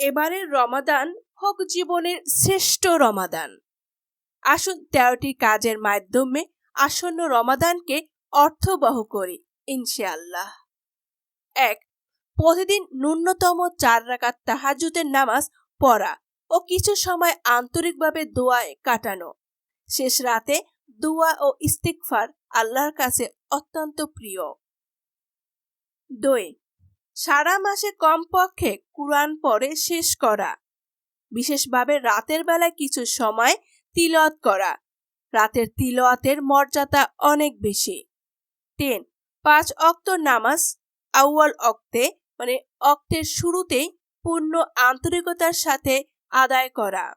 এবারের রমাদান হোক জীবনের শ্রেষ্ঠ রমাদান। আসুন তেরোটি কাজের মাধ্যমে আসন্ন রমাদানকে অর্থবহ করি, ইনশাআল্লাহ। এক, প্রতিদিন ন্যূনতম চার রাকাত তাহাজুদের নামাজ পড়া ও কিছু সময় আন্তরিকভাবে দোয়ায় কাটানো। শেষ রাতে দোয়া ও ইস্তিকফার আল্লাহর কাছে অত্যন্ত প্রিয়। দুই সারা মাসে কমপক্ষে কুরআন পরে শেষ করা। বিশেষভাবে রাতের বেলায় কিছু সময় তিলত করা। রাতের তিলওয়াতের মর্যাদা অনেক বেশি। তিন, পাঁচ অক্ত নামাজ আউয়াল অক্তে মানে অক্তের শুরুতেই পূর্ণ আন্তরিকতার সাথে আদায় করা।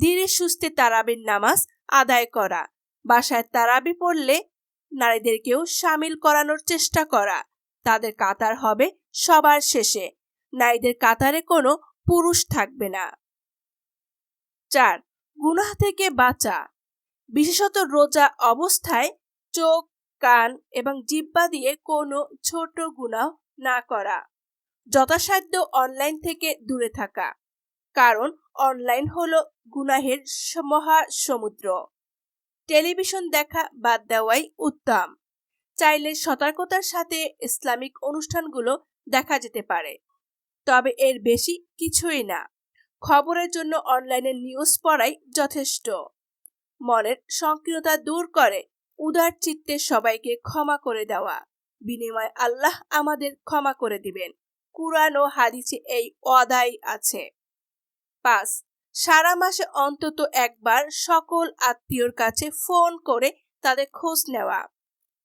ধীরে সুস্থে তারাবির নামাজ আদায় করা। বাসায় তারাবি পড়লে নারীদেরকেও সামিল করানোর চেষ্টা করা। তাদের কাতার হবে সবার শেষে। নারীদের কাতারে কোনো পুরুষ থাকবে না। চার, গুনাহ থেকে বাঁচা। বিশেষত রোজা অবস্থায় চোখ, কান এবং জিব্বা দিয়ে কোনো ছোট গুনাহ না করা। যথাসাধ্য অনলাইন থেকে দূরে থাকা। কারণ অনলাইন হলো গুনাহের মহা সমুদ্র টেলিভিশন দেখা বাদ দেওয়াই উত্তম। চাইলে সতর্কতার সাথে ইসলামিক অনুষ্ঠানগুলো দেখা যেতে পারে। তবে এর বেশি কিছুই না। খবরের জন্য অনলাইনে নিউজ পড়াই যথেষ্ট। মনের সংকীর্ণতা দূর করে উদার চিত্তে সবাইকে ক্ষমা করে দেওয়া। বিনিময় আল্লাহ আমাদের ক্ষমা করে দিবেন। কুরআন ও হাদিসে এই অদাই আছে। পাঁচ, সারা মাসে অন্তত একবার সকল আত্মীয়র কাছে ফোন করে তাদের খোঁজ নেওয়া।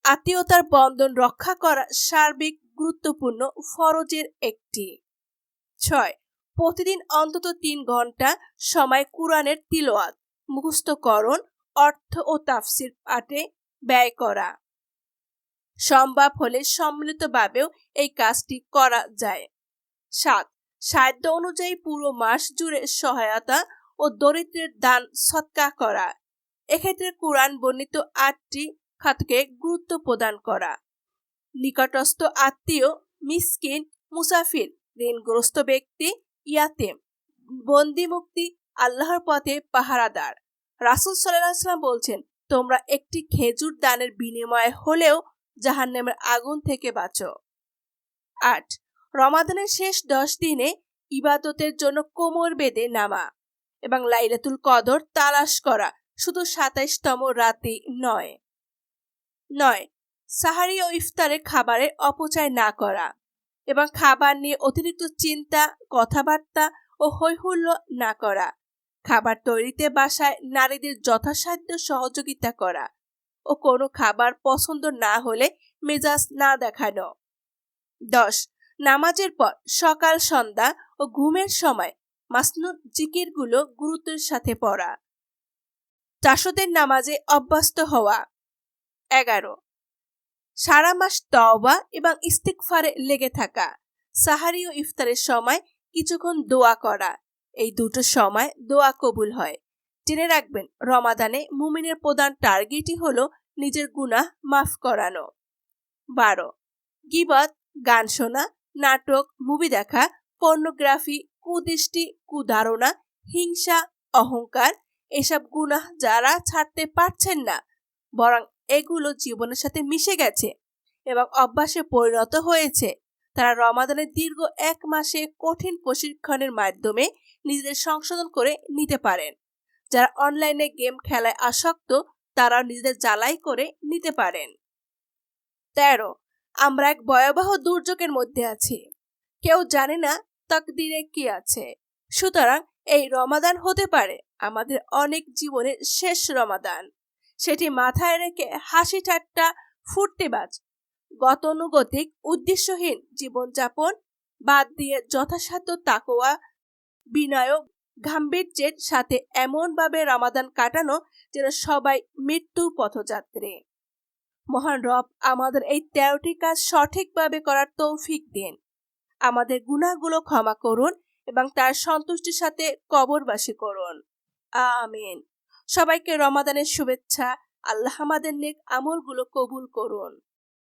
আত্মীয়তার বন্ধন রক্ষা করা সার্বিক গুরুত্বপূর্ণ ফরজের একটি। ছয়, প্রতিদিন অন্তত তিন ঘণ্টা সময় কোরআনের তিলোয়াত মুখস্থকরণ, অর্থ ও তাফসির পাঠে ব্যয় করা। সম্ভব হলে সম্মিলিতভাবেও এই কাজটি করা যায়। সাত, সাধ্য অনুযায়ী পুরো মাস জুড়ে সহায়তা ও দরিদ্রের দান সৎকা করা। এক্ষেত্রে কোরআন বর্ণিত আটটি খাতকে গুরুত্ব প্রদান করা। নিকটস্থ আত্মীয়, মিসকিন, মুসাফির, ঋণগ্রস্ত ব্যক্তি, ইয়াতেম। বন্দি মুক্তি আল্লাহর পথে পাহারাদার। রাসুল সাল্লাম বলছেন, তোমরা একটি খেজুর দানের বিনিময়ে হলেও জাহান্নামের আগুন থেকে বাঁচো। আট, রমাদানের শেষ দশ দিনে ইবাদতের জন্য কোমর বেঁধে নামা এবং লাইলাতুল কদর তালাশ করা শুধু সাতাইশতম রাতে নয়। নয় সাহারি ও ইফতারে খাবারের অপচয় না করা এবং খাবার নিয়ে অতিরিক্ত চিন্তা, কথাবার্তা ও হৈহুল্য না করা, খাবার তৈরিতে বাসায় নারীদের যথাসাধ্য সহযোগিতা করা ও কোনো খাবার পছন্দ না হলে মেজাজ না দেখানো। দশ, নামাজের পর সকাল, সন্ধ্যা ও ঘুমের সময় মাসনুদ জিকিরগুলো গুরুত্বের সাথে পড়া। চাষদের নামাজে অভ্যস্ত হওয়া। এগারো সারা মাস তওবা এবং ইস্তিকফারে লেগে থাকা। সাহারি ও ইফতারের সময় কিছুক্ষণ দোয়া করা। এই দুটো সময় দোয়া কবুল হয়। জেনে রাখবেন, রমাদানে মুমিনের প্রধান টার্গেটই হল নিজের গুনাহ মাফ করানো। বারো, গিবত, গান শোনা, নাটক, মুভি দেখা, পর্নোগ্রাফি, কুদৃষ্টি, কুধারণা, হিংসা, অহংকার, এসব গুনাহ যারা ছাড়তে পারছেন না, বরং এগুলো জীবনের সাথে মিশে গেছে এবং অভ্যাসে পরিণত হয়েছে। তারা রমাদানের দীর্ঘ এক মাসে কঠিন প্রশিক্ষণের মাধ্যমে নিজেদের সংশোধন করে নিতে পারেন। যারা অনলাইনে গেম খেলায় আসক্ত তারা নিজেদের জ্বালাই করে নিতে পারেন। তেরো, আমরা এক ভয়াবহ দুর্যোগের মধ্যে আছি। কেউ জানে না তকদিরে কি আছে। সুতরাং এই রমাদান হতে পারে আমাদের অনেক জীবনের শেষ রমাদান। সেটি মাথায় রেখে হাসি ঠাট্টা ফুর্তিবাজ। গতানুগতিক, উদ্দেশ্যহীন জীবনযাপন বাদ দিয়ে যথাসাধ্য তাকোয়া বিনয় গাম্ভীর্যের সাথে এমনভাবে রামাদান কাটানো যেন সবাই মৃত্যু পথযাত্রী। মহান রব আমাদের এই তেরোটি কাজ সঠিকভাবে করার তৌফিক দিন। আমাদের গুণাগুলো ক্ষমা করুন এবং তার সন্তুষ্টির সাথে কবরবাসী করুন। আমিন। সবাইকে রমাদানের শুভেচ্ছা। আল্লাহ আমাদের নেক আমলগুলো কবুল করুন।